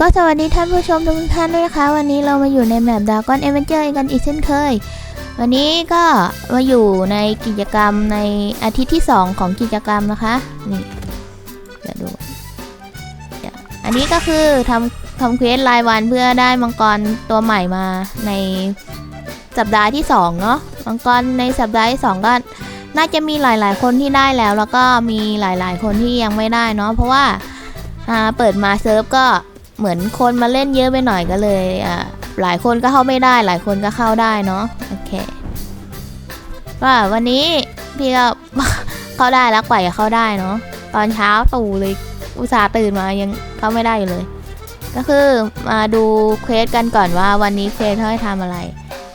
ก็สวัสดีท่านผู้ชมทุกท่านด้วยนะคะ วันนี้เรามาอยู่ในแมปดากอนเอเวนเจอร์กันอีกเช่นเคย วันนี้ก็มาอยู่ในกิจกรรมในอาทิตย์ที่ 2 ของกิจกรรมนะคะนี่เดี๋ยวดูอันนี้ก็คือทำทำเควสรายวันเพื่อได้มังกรตัวใหม่มาในสัปดาห์ที่ 2 เนาะมังกรในสัปดาห์ที่ 2 ก็น่าจะมีหลาย ๆ คนที่ได้แล้ว แล้วก็มีหลาย ๆ คนที่ยังไม่ได้เนาะเพราะว่าเปิดมาเซิร์ฟก็ เหมือนคนมาเล่นเยอะไปหน่อยก็เลยอ่าหลายคนก็เข้าไม่ได้ หลายคนก็เข้าได้เนาะโอเคก็วันนี้พี่ก็เข้าได้แล้วกว่าจะเข้าได้เนาะตอนเช้าตู่เลยอุตส่าห์ตื่นมายังเข้าไม่ได้อยู่เลย ก็คือมาดูเควสกันก่อนว่าวันนี้เควสเขาให้ทำอะไร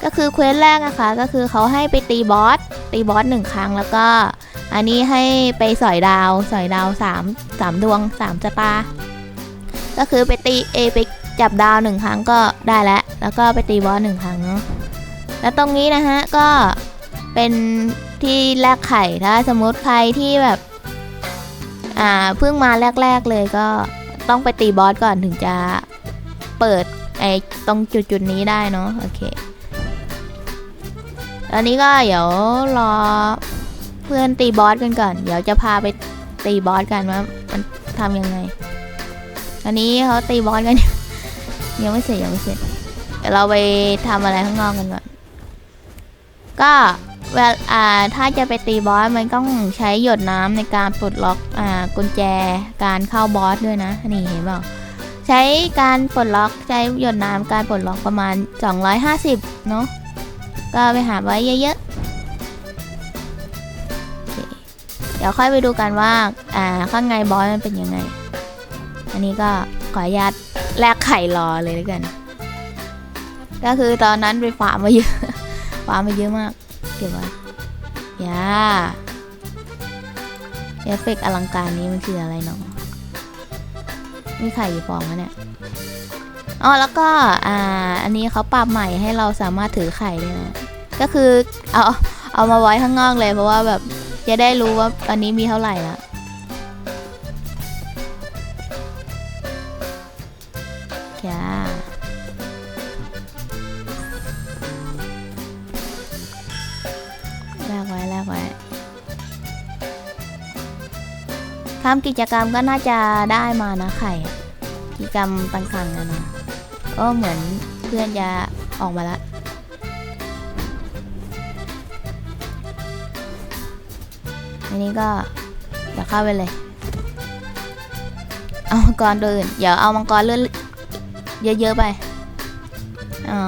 ก็คือเควสแรกนะคะ ก็คือเขาให้ไปตีบอสตีบอสหนึ่งครั้งแล้วก็อันนี้ให้ไปสอยดาวสอยดาวสามสามดวงสามสตาร์ ก็คือไปตีเอไปจับดาวหนึ่งครั้งก็ได้แล้ว แล้วก็ไปตีบอสหนึ่งครั้งเนาะแล้วตรงนี้นะฮะก็เป็นที่แลกไข่ถ้าสมมติใครที่แบบอ่าเพิ่งมาแรก ๆเลยก็ต้องไปตีบอสก่อนถึงจะเปิดไอ้ตรงจุดๆนี้ได้เนาะโอเคอันนี้ก็เดี๋ยวรอเพื่อนตีบอสกันก่อน เดี๋ยวจะพาไปตีบอสกันว่ามันทำยังไง อันนี้เขาตีบอสกันยังไม่เสร็จยังไม่เสร็จเดี๋ยวเราไปทำอะไรข้างนอกกันก่อนก็เวลาถ้าจะไปตีบอสมันต้องใช้หยดน้ำในการปลดล็อกอ่ากุญแจการเข้าบอสด้วยนะนี่เห็นเปล่าใช้การปลดล็อกใช้หยดน้ำการปลดล็อกประมาณ 250เนาะก็ไปหาไว้เยอะๆเดี๋ยวค่อยไปดูกันว่าอ่าข้างในบอสมันเป็นยังไง อันนี้ก็ขออนุญาตแลกไข่รอเลยแล้วกัน ก็คือตอนนั้นไปฟาร์มมาเยอะฟาร์มมาเยอะมาก เก็บไว้ย่าเอฟเฟกต์อลังการนี้มันคืออะไรเนาะมีไข่กี่ฟองวเนี่ยอ๋อแล้วก็อ่าอันนี้เขาปรับใหม่ให้เราสามารถถือไข่ได้นะก็คือเอาเอามาไว้ข้างนอกเลยเพราะว่าแบบจะได้รู้ว่าตอนนี้มีเท่าไหร่ละ ทำกิจกรรมก็น่าจะได้มานะไข่กิจกรรมต่างๆนะนะก็เหมือนเพื่อนจะออกมาละอันนี้ก็เดี๋ยวเข้าไปเลย เอามังกรตัวอื่นเดี๋ยวเอามังกรเลื่อนเยอะๆไป เอา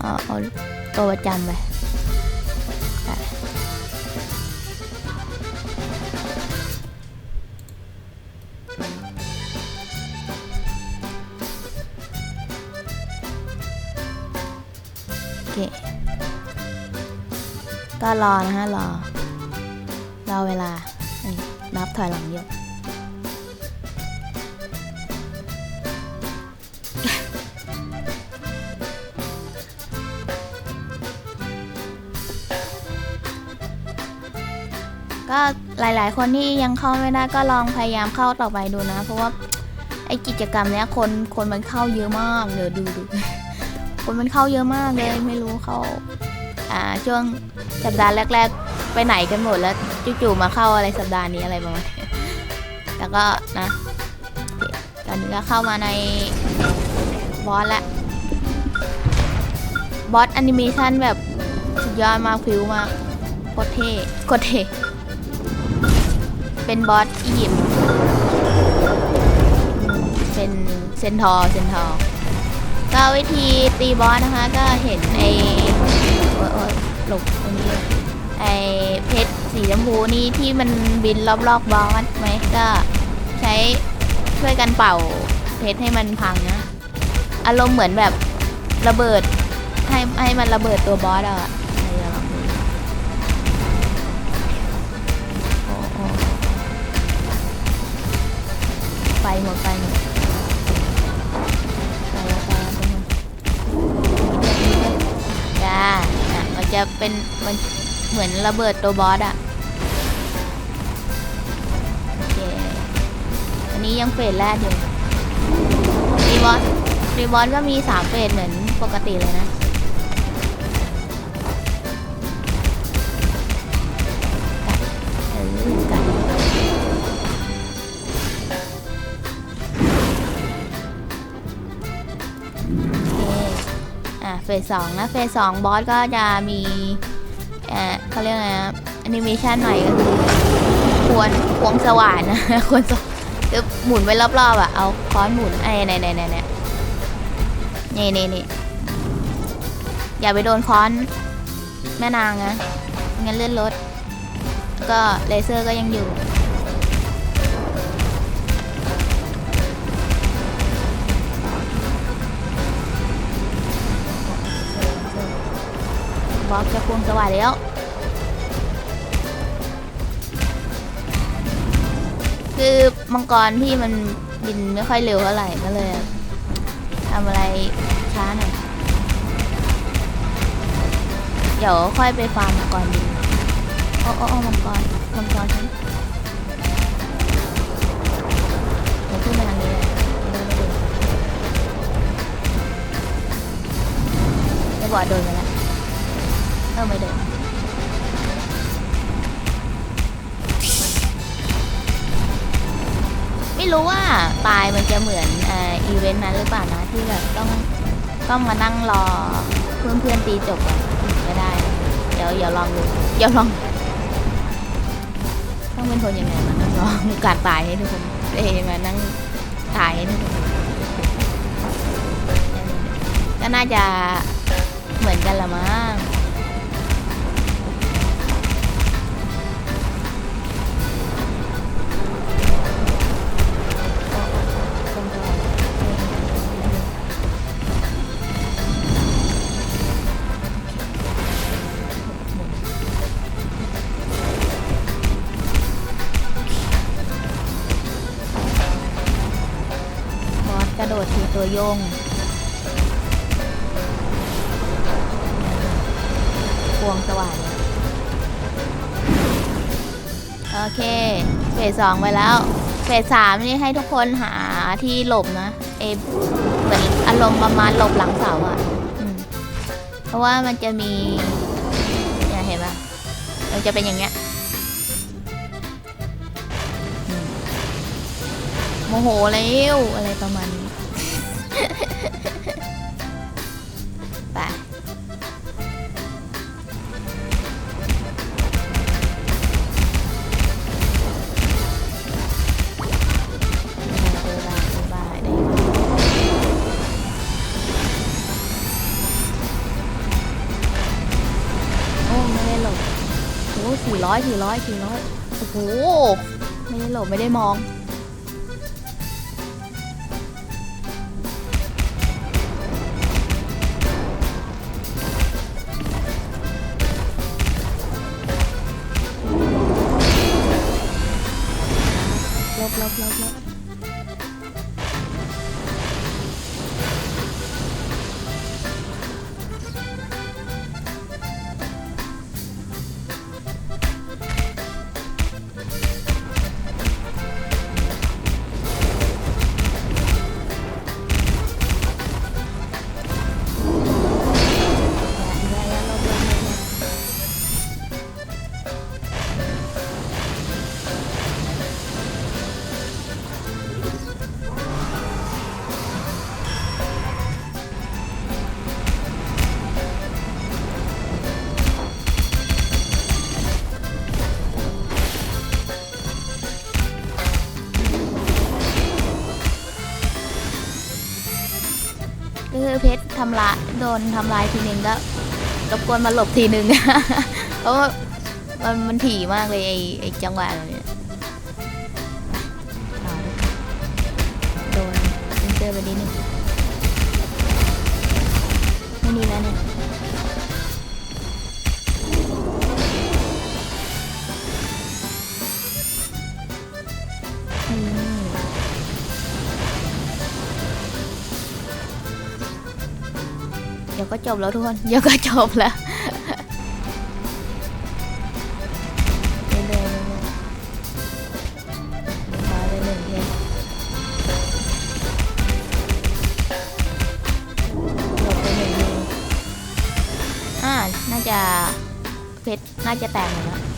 เอาเอาตัวประจำไป เค ก็รอนะฮะรอ รอเวลา นับถอยหลังอยู่ก็หลาย ๆ คนที่ยังเข้าไม่ได้ก็ลองพยายามเข้าต่อไปดูนะ เพราะว่าไอกิจกรรมเนี้ยคนคนมันเข้าเยอะมากเดี๋ยวดูดู คนมันเข้าเยอะมากเลยไม่รู้เข้าอ่าช่วงสัปดาห์แรก ๆ ไปไหนกันหมดแล้วจู่ๆมาเข้าอะไรสัปดาห์นี้อะไรประมาณนี้แล้วก็นะตอนนี้ก็เข้ามาในบอสละบอสแอนิเมชันแบบสุดยอดมากฟิวมากโคตรเท่โคตรเท่เป็นบอสอียิปต์เป็นเซนทอร์เซนทอร์ ก็วิธีตีบอสนะคะ ก็เห็นไอโอ๊ยหลบตรงนี้ไอเพชรสีชมพูนี่ที่มันบินรอบๆบบอสไหมก็ใช้ช่วยกันเป่าเพชรให้มันพังนะ อารมณ์เหมือนแบบระเบิดให้ให้มันระเบิดตัวบอสอะไฟหมดไฟหมด จะเป็นมันเหมือนระเบิดตัวบอสอะโอเคอันนี้ยังเฟสแรกอยู่รีบอสรีบอสก็มีสามเฟสเหมือนปกติเลยนะเออกัด เฟสสองนะ เฟสสองบอสก็จะมีเอ่อเขาเรียกอะไรนะแอนิเมชันใหม่ก็คือควรควงสว่านนะควรสว่านคือหมุนไปรอบๆอะ เอาค้อนหมุนไอ้ไหนไหนไหนไหนนี่นี่นี่อย่าไปโดนค้อนแม่นางนะงั้นเลื่อนรถก็เลเซอร์ก็ยังอยู่ บล็อกจะควงสว่ายแล้วคือมังกรที่มันบินไม่ค่อยเร็วเท่าไหร่ก็เลยทำอะไรช้าหน่อยเดี๋ยวค่อยไปฟาร์มมังกรดีโอ้โอ้โอ้มังกรมังกรฉันเดี๋ยวขึ้นมาทางนี้เลยไปดูจะบอกโดนไปแล้ว เออไม่โดนไม่รู้ว่าตายมันจะเหมือนอ,อีเวนต์นั้นหรือเปล่านะที่แบบต้องต้องมานั่งรอเพื่อนเพื่อนๆตีจบอะถึงจะได้ เดี๋ยวอย่าลองดูอย่าลอง ต้องเป็นคนยังไงมานั่งรอการตายให้ทุกคนเอยมานั่งตายให้ทุกคนก็น่าจะ ระโดดทีตัวโยงควงสว่านเลยโอเค เฟสสองไปแล้ว เฟสสามนี่ให้ทุกคนหาที่หลบนะเอเหมือนอารมณ์ประมาณหลบหลังเสาอะ่ะเพราะว่ามันจะมีเนี่ยเห็นปะมันจะเป็นอย่างเงี้ยโมโหแล้วอะไรประมาณนี้ ไปโอ้ไม่หลบโอ้สี่ร้อยสี่ร้อยสี่ร้อยโอ้โห ไม่ได้หลบไม่ได้มอง ลบล ก็คือเพชรทำลายโดนทำลายทีหนึ่งก็รบกวนมาหลบทีหนึ่ง เพราะว่ามันมันถี่มากเลยไอ้ไอ้จังหวะเนี้ยโดนเซนเซอร์ไปนิดนึงไม่นี่แล้วเนี่ย ก็จบแล้วทุกคน เดี๋ยวก็จบแล้วน่าจะเพชรน่าจะแตกหมดแล้ว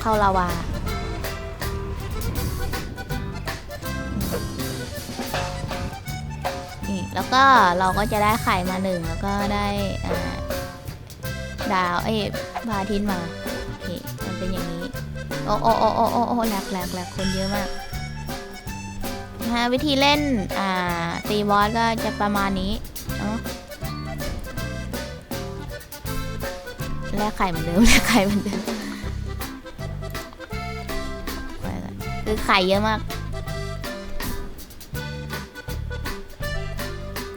เข้าลาวา นี่แล้วก็เราก็จะได้ไข่มาหนึ่งแล้วก็ได้ดาวเอ้ยพาทิตย์มาโอเคมันเป็นอย่างนี้ โอ้โอ้โอ้โอ้โอ้โอ้แหลกแหลกแหลกคนเยอะมากฮะวิธีเล่น อ่า ตีบอสก็จะประมาณนี้เนาะแลกไข่เหมือนเดิมแลกไข่เหมือนเดิม คือไข่เยอะมาก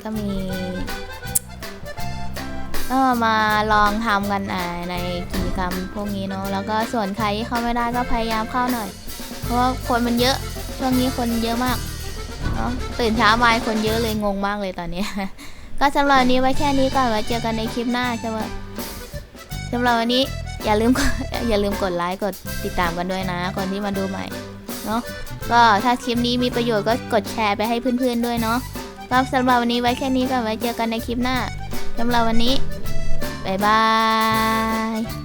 ก็มีก็มาลองทำกันอ่าในกิจกรรมพวกนี้เนาะแล้วก็ส่วนใครที่เข้าไม่ได้ก็พยายามเข้าหน่อย เพราะว่าคนมันเยอะช่วงนี้คนเยอะมากเนาะตื่นเช้ามาคนเยอะเลยงงมากเลยตอนนี้ ก็สำหรับวันนี้ไว้แค่นี้ก่อนไว้เจอกันในคลิปหน้าใช่ไหมสำหรับวันนี้อย่าลืมอย่าลืมกดไลค์กดติดตามกันด้วยนะคนที่มาดูใหม่ เนาะก็ถ้าคลิปนี้มีประโยชน์ก็กดแชร์ไปให้เพื่อนๆด้วยเนาะก็สำหรับวันนี้ไว้แค่นี้ก่อนไว้เจอกันในคลิปหน้าสำหรับวันนี้บ๊ายบาย